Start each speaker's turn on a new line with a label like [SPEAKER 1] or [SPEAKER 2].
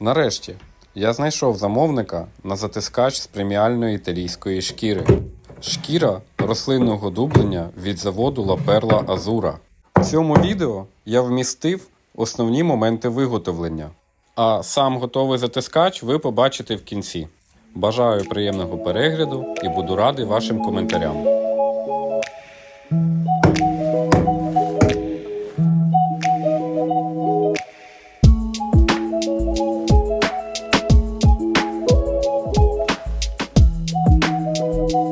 [SPEAKER 1] Нарешті, я знайшов замовника на затискач з преміальної італійської шкіри. Шкіра рослинного дублення від заводу Perla Azura. В цьому відео я вмістив основні моменти виготовлення, а сам готовий затискач ви побачите в кінці. Бажаю приємного перегляду і буду радий вашим коментарям. Thank you.